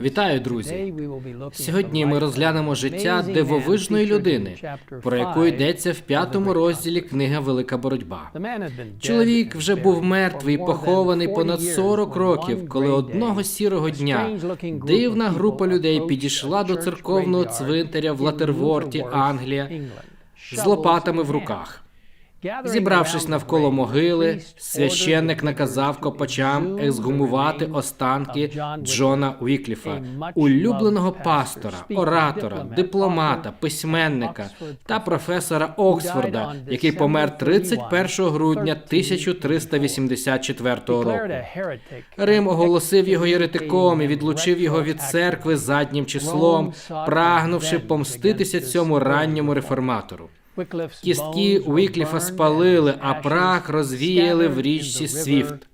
Вітаю, друзі! Сьогодні ми розглянемо життя дивовижної людини, про яку йдеться в п'ятому розділі книги Велика боротьба. Чоловік вже був мертвий похований понад 40 років, коли одного сірого дня дивна група людей підійшла до церковного цвинтаря в Латерворті, Англія, з лопатами в руках. Зібравшись навколо могили, священник наказав копачам ексгумувати останки Джона Уікліфа, улюбленого пастора, оратора, дипломата, письменника та професора Оксфорда, який помер 31 грудня 1384 року. Рим оголосив його єретиком і відлучив його від церкви заднім числом, прагнувши помститися цьому ранньому реформатору. Кістки Уікліфа спалили, а прах розвіяли в річці Свіфт.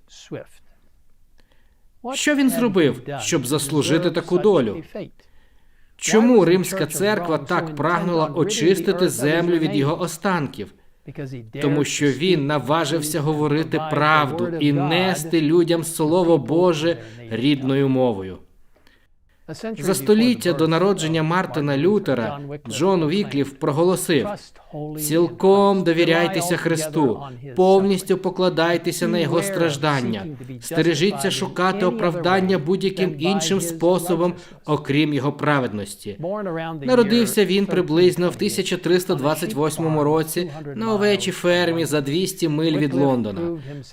Що він зробив, щоб заслужити таку долю? Чому римська церква так прагнула очистити землю від його останків? Тому що він наважився говорити правду і нести людям слово Боже рідною мовою. За століття до народження Мартина Лютера Джон Вікліф проголосив: цілком довіряйтеся Христу, повністю покладайтеся на його страждання, стережіться шукати оправдання будь-яким іншим способом, окрім його праведності. Народився він приблизно в 1328 році на овечій фермі за 200 миль від Лондона.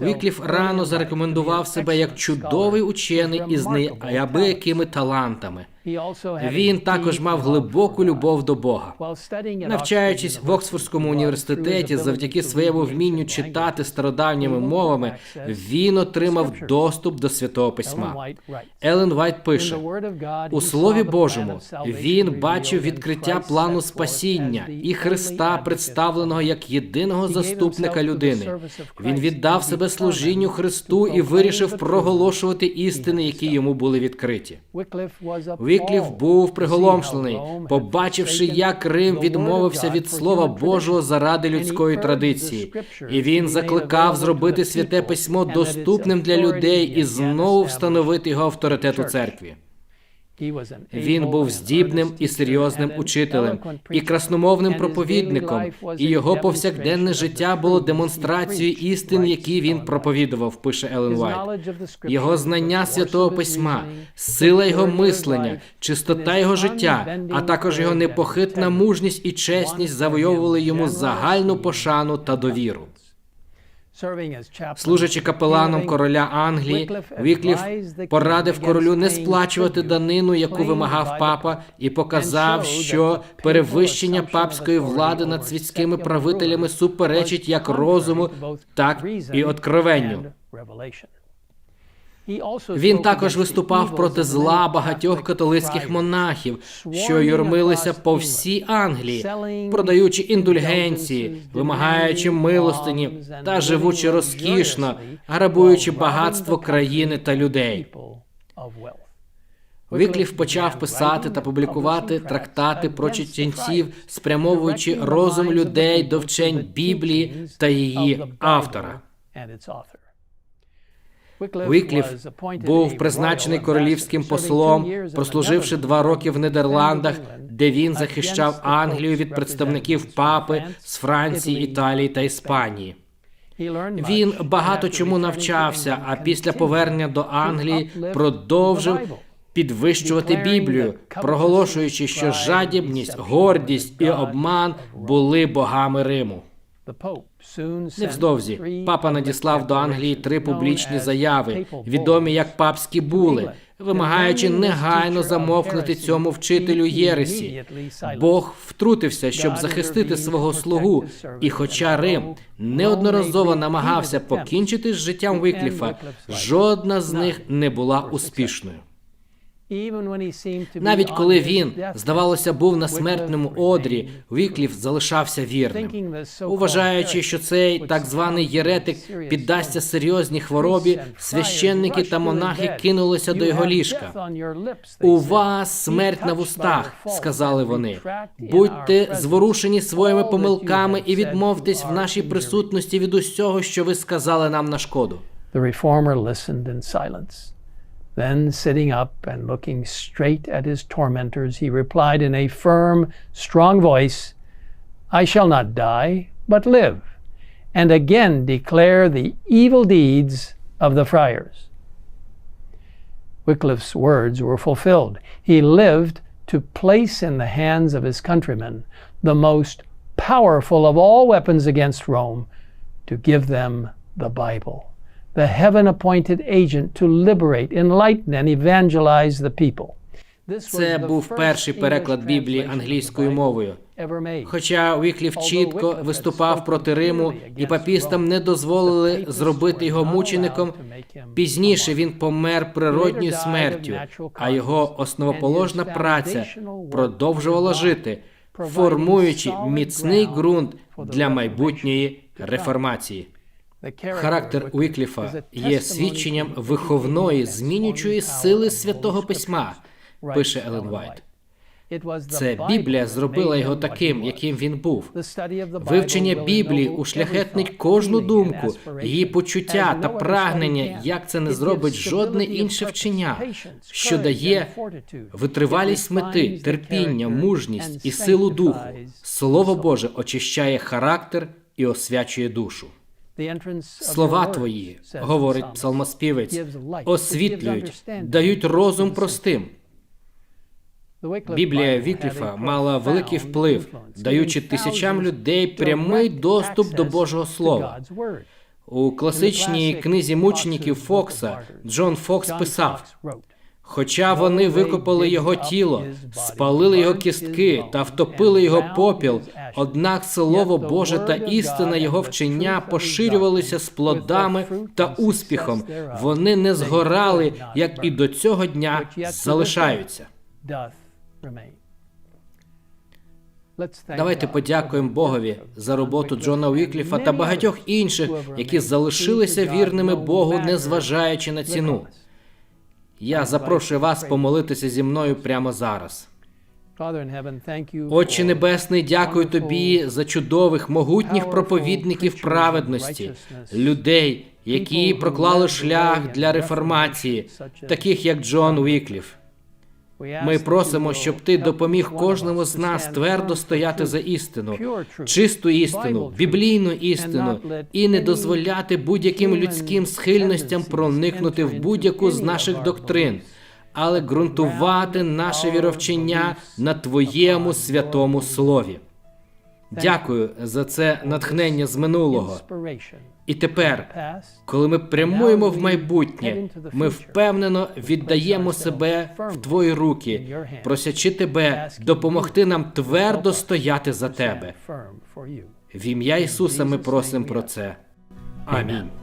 Вікліф рано зарекомендував себе як чудовий учений із неабиякими талантами автоматами. Він також мав глибоку любов до Бога. Навчаючись в Оксфордському університеті, завдяки своєму вмінню читати стародавніми мовами, він отримав доступ до святого письма. Елен Вайт пише у Слові Божому. Він бачив відкриття плану спасіння і Христа, представленого як єдиного заступника людини. Він віддав себе служінню Христу і вирішив проголошувати істини, які йому були відкриті. Вікліф був приголомшений, побачивши, як Рим відмовився від слова Божого заради людської традиції, і він закликав зробити святе письмо доступним для людей і знову встановити його авторитет у церкві. Він був здібним і серйозним учителем і красномовним проповідником, і його повсякденне життя було демонстрацією істин, які він проповідував. Пише Елен Вайт. Його знання святого письма, сила його мислення, чистота його життя, а також його непохитна мужність і чесність завойовували йому загальну пошану та довіру. Служачи капеланом короля Англії, Вікліф порадив королю не сплачувати данину, яку вимагав папа, і показав, що перевищення папської влади над світськими правителями суперечить як розуму, так і откровенню. Він також виступав проти зла багатьох католицьких монахів, що юрмилися по всій Англії, продаючи індульгенції, вимагаючи милостині та живучи розкішно, грабуючи багатство країни та людей. Вікліф почав писати та публікувати трактати про чеченців, спрямовуючи розум людей до вчень Біблії та її автора. Вікліф був призначений королівським послом, прослуживши два роки в Нідерландах, де він захищав Англію від представників папи з Франції, Італії та Іспанії. Він багато чому навчався, а після повернення до Англії продовжив підвищувати Біблію, проголошуючи, що жадібність, гордість і обман були богами Риму. Невздовзі папа надіслав до Англії три публічні заяви, відомі як папські були, вимагаючи негайно замовкнути цьому вчителю Єресі. Бог втрутився, щоб захистити свого слугу. І, хоча Рим неодноразово намагався покінчити з життям Вікліфа, жодна з них не була успішною. Навіть коли він, здавалося, був на смертному одрі, Вікліф залишався вірним. Уважаючи, що цей так званий єретик піддасться серйозній хворобі, священники та монахи кинулися до його ліжка. У вас смерть на вустах, сказали вони. Будьте зворушені своїми помилками і відмовтесь в нашій присутності від усього, що ви сказали нам на шкоду. The reformer listened in silence. Then, sitting up and looking straight at his tormentors, he replied in a firm, strong voice, I shall not die, but live, and again declare the evil deeds of the friars. Wycliffe's words were fulfilled. He lived to place in the hands of his countrymen the most powerful of all weapons against Rome to give them the Bible, the heaven appointed agent to liberate, enlighten, and evangelize the people. Це був перший переклад Біблії англійською мовою. Хоча Віклів чітко виступав проти Риму, і папістам не дозволили зробити його мучеником. Пізніше він помер природньою смертю, а його основоположна праця продовжувала жити, формуючи міцний ґрунт для майбутньої реформації. Характер Уікліфа є свідченням виховної, змінюючої сили святого письма, пише Елен Вайт. Це Біблія зробила його таким, яким він був. Вивчення Біблії ушляхетнить кожну думку, її почуття та прагнення, як це не зробить жодне інше вчення, що дає витривалість мети, терпіння, мужність і силу духу. Слово Боже очищає характер і освячує душу. Слова твої, говорить псалмоспівець, освітлюють, дають розум простим. Біблія Вікліфа мала великий вплив, даючи тисячам людей прямий доступ до Божого Слова. У класичній книзі мучеників Фокса Джон Фокс писав: Хоча вони викопали його тіло, спалили його кістки та втопили його попіл, однак слово Боже та істина його вчення поширювалися з плодами та успіхом. Вони не згорали, як і до цього дня залишаються. Давайте подякуємо Богові за роботу Джона Уікліфа та багатьох інших, які залишилися вірними Богу, незважаючи на ціну. Я запрошую вас помолитися зі мною прямо зараз. Отче Небесний, дякую тобі за чудових, могутніх проповідників праведності, людей, які проклали шлях для реформації, таких як Джон Уікліф. Ми просимо, щоб ти допоміг кожному з нас твердо стояти за істину, чисту істину, біблійну істину, і не дозволяти будь-яким людським схильностям проникнути в будь-яку з наших доктрин, але ґрунтувати наше віровчення на твоєму святому слові. Дякую за це натхнення з минулого. І тепер, коли ми прямуємо в майбутнє, ми впевнено віддаємо себе в твої руки, просячи тебе допомогти нам твердо стояти за тебе. В ім'я Ісуса ми просимо про це. Амінь.